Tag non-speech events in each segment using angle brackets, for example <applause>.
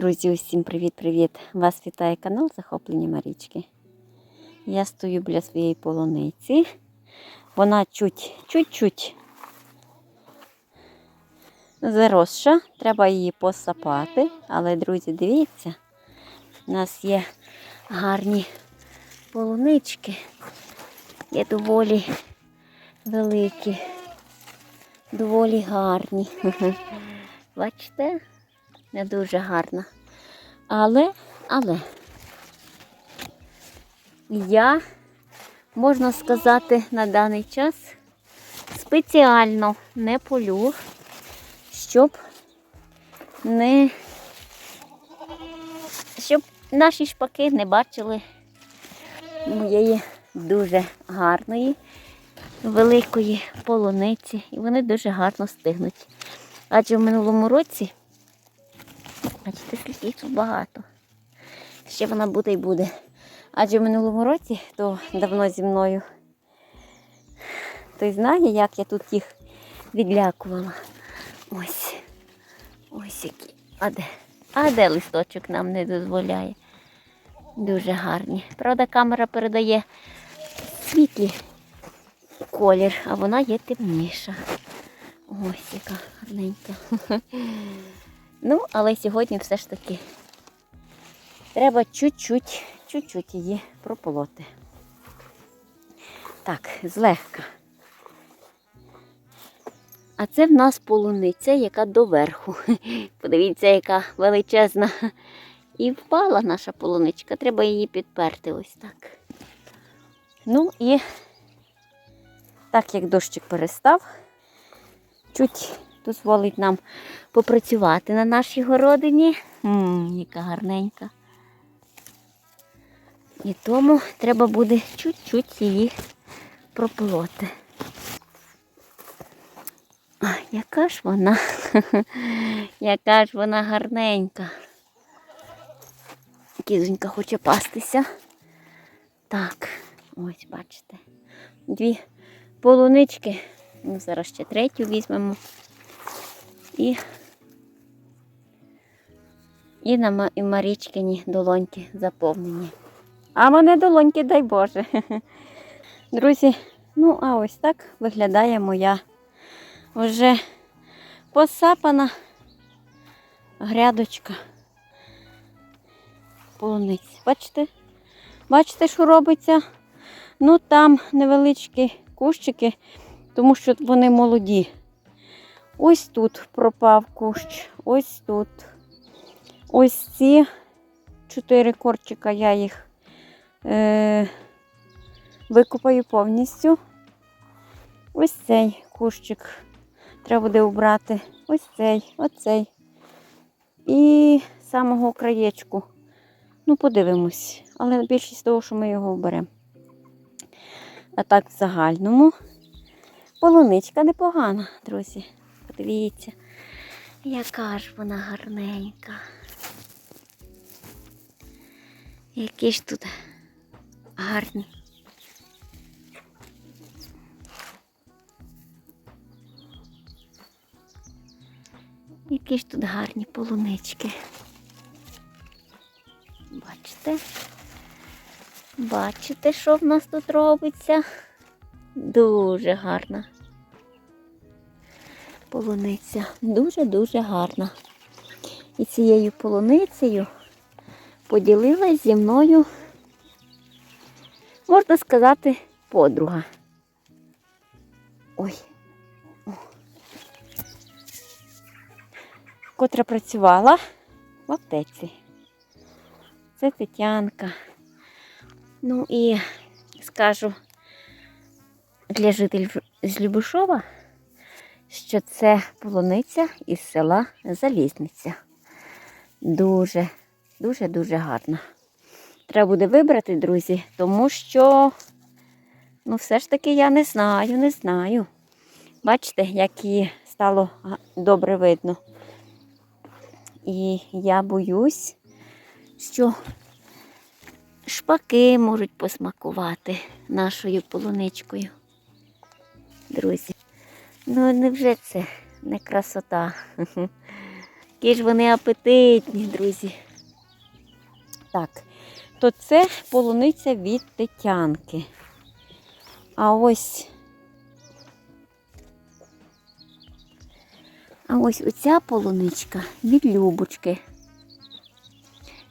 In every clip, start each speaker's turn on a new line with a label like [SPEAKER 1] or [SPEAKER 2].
[SPEAKER 1] Друзі, усім привіт-привіт! Вас вітає канал Захоплення Марічки. Я стою біля своєї полуниці. Вона чуть, чуть-чуть заросша, треба її посапати. Але, друзі, дивіться, у нас є гарні полунички. Є доволі великі, доволі гарні. <laughs> Бачите? не дуже гарна. Але, але я, можна сказати, на даний час спеціально не полю, щоб не щоб наші шпаки не бачили моєї дуже гарної, великої полуниці. І вони дуже гарно стигнуть. Адже в минулому році Бачите, скільки тут багато. Ще вона буде і буде. Адже в минулому році, то давно зі мною, той знає, як я тут їх відлякувала. Ось. Ось які. А де? А де листочок нам не дозволяє? Дуже гарні. Правда, камера передає світлі колір, а вона є темніша. Ось яка гарненька. <laughs> Ну, але сьогодні все ж таки треба чуть-чуть, чуть-чуть її прополоти. Так, злегка. А це в нас полуниця, яка доверху. <laughs> Подивіться, яка величезна. І впала наша полуничка. Треба її підперти ось так. Ну і так як дощик перестав, чуть дозволить нам попрацювати на нашій городині. Ммм, яка гарненька. І тому треба буде чуть-чуть її прополоти. Яка ж вона, <laughs> яка ж вона гарненька. Кізонька хоче пастися. Так, ось бачите. Дві полунички. Ну, зараз ще третю візьмемо. І і на Марічкині долоньки заповнені. А мене долоньки, дай Боже. <laughs> Друзі, ну а ось так виглядає моя вже посапана грядочка полуниць. Бачите? Бачите, що робиться? Ну там невеличкі кущики, тому що вони молоді. Ось тут пропав кущ, ось тут. Ось ці чотири корчика я їх е, викопаю повністю. Ось цей кущик треба буде убрати. Ось цей, оцей. І самого краєчку. Ну, подивимось. Але більшість того, що ми його вберемо. А так, в загальному. Полуничка непогана, друзі. Подивіться, яка ж вона гарненька. Які ж тут гарні. Які ж тут гарні полунички. Бачите? Бачите, що в нас тут робиться? Дуже гарна полуниця. Дуже-дуже гарна. І цією полуницею поділилась зі мною, можна сказати, подруга. Ой. Котра працювала в аптеці. Це Тетянка. Ну і скажу для жителів з Любишова що це полуниця із села Залізниця. Дуже, дуже-дуже гарна. Треба буде вибрати, друзі, тому що, ну, все ж таки я не знаю, не знаю. Бачите, як її стало добре видно. І я боюсь, що шпаки можуть посмакувати нашою полуничкою. Друзі. Ну, невже це не красота? Які ж вони апетитні, друзі. Так, то це полуниця від Тетянки. А ось. А ось оця полуничка від Любочки.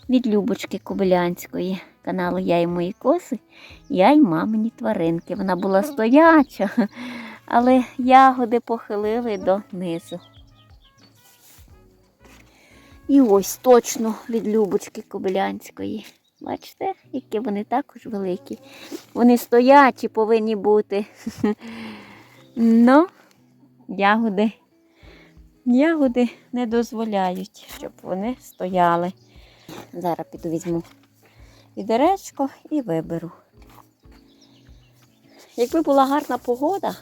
[SPEAKER 1] Від Любочки Кобилянської каналу Я і мої коси, я й мамині тваринки. Вона була стояча, але ягоди похилили донизу. І ось точно від Любочки Кобилянської. Бачите, які вони також великі. Вони стоячі повинні бути. <laughs> Ну, ягоди, ягоди не дозволяють, щоб вони стояли. Зараз піду візьму відеречко і виберу. Якби була гарна погода,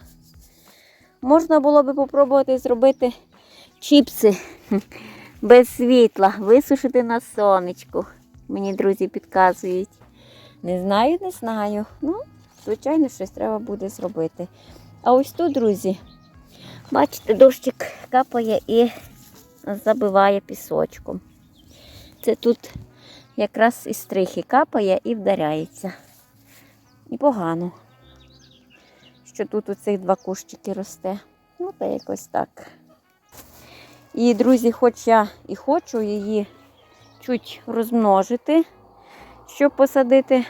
[SPEAKER 1] можна було би попробувати зробити чіпси <laughs> без світла, висушити на сонечку. Мені друзі підказують. Не знаю, не знаю. Ну, звичайно, щось треба буде зробити. А ось тут, друзі, бачите, дощик капає і забиває пісочком. Це тут якраз із стрихи капає і вдаряється. І погано, що тут оцих два кущики росте. Ну, та якось так. І, друзі, хоч я і хочу її чуть розмножити, щоб посадити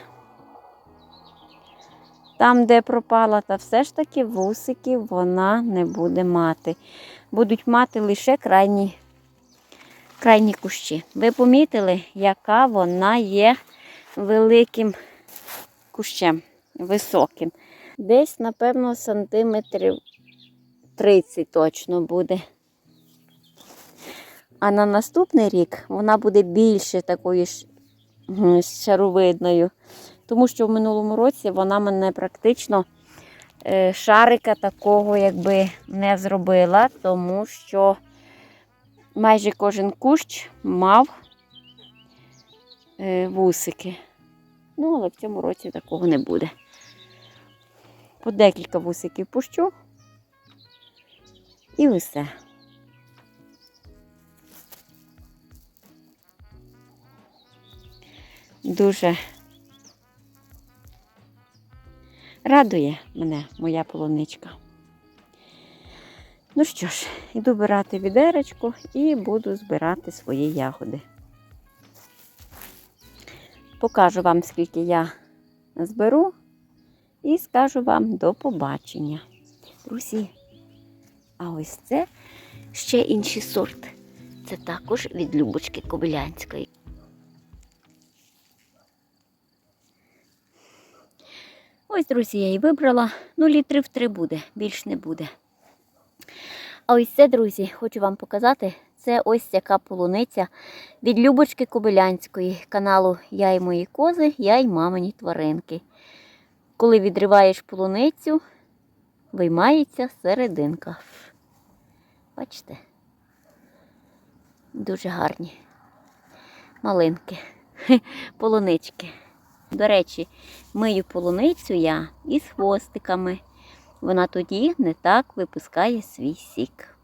[SPEAKER 1] там, де пропала, та все ж таки вусиків вона не буде мати. Будуть мати лише крайні, крайні кущі. Ви помітили, яка вона є великим кущем, високим. Десь, напевно, сантиметрів 30 точно буде. А на наступний рік вона буде більше такою шаровидною. Тому що в минулому році вона мене практично е, шарика такого якби не зробила, тому що майже кожен кущ мав е, вусики. Ну, але в цьому році такого не буде. По декілька вусиків пущу і все. Дуже радує мене моя полуничка. Ну що ж, йду брати відеречку і буду збирати свої ягоди. Покажу вам, скільки я зберу, і скажу вам до побачення. Друзі, а ось це ще інший сорт. Це також від Любочки Кобилянської. Ось, друзі, я її вибрала. Ну, літрів три буде, більш не буде. А ось це, друзі, хочу вам показати. Це ось яка полуниця від Любочки Кобилянської, каналу Я і мої кози, я й мамині тваринки. Коли відриваєш полуницю, виймається серединка. Бачите? Дуже гарні. Малинки, <laughs> полунички. До речі, мию полуницю я із хвостиками. Вона тоді не так випускає свій сік.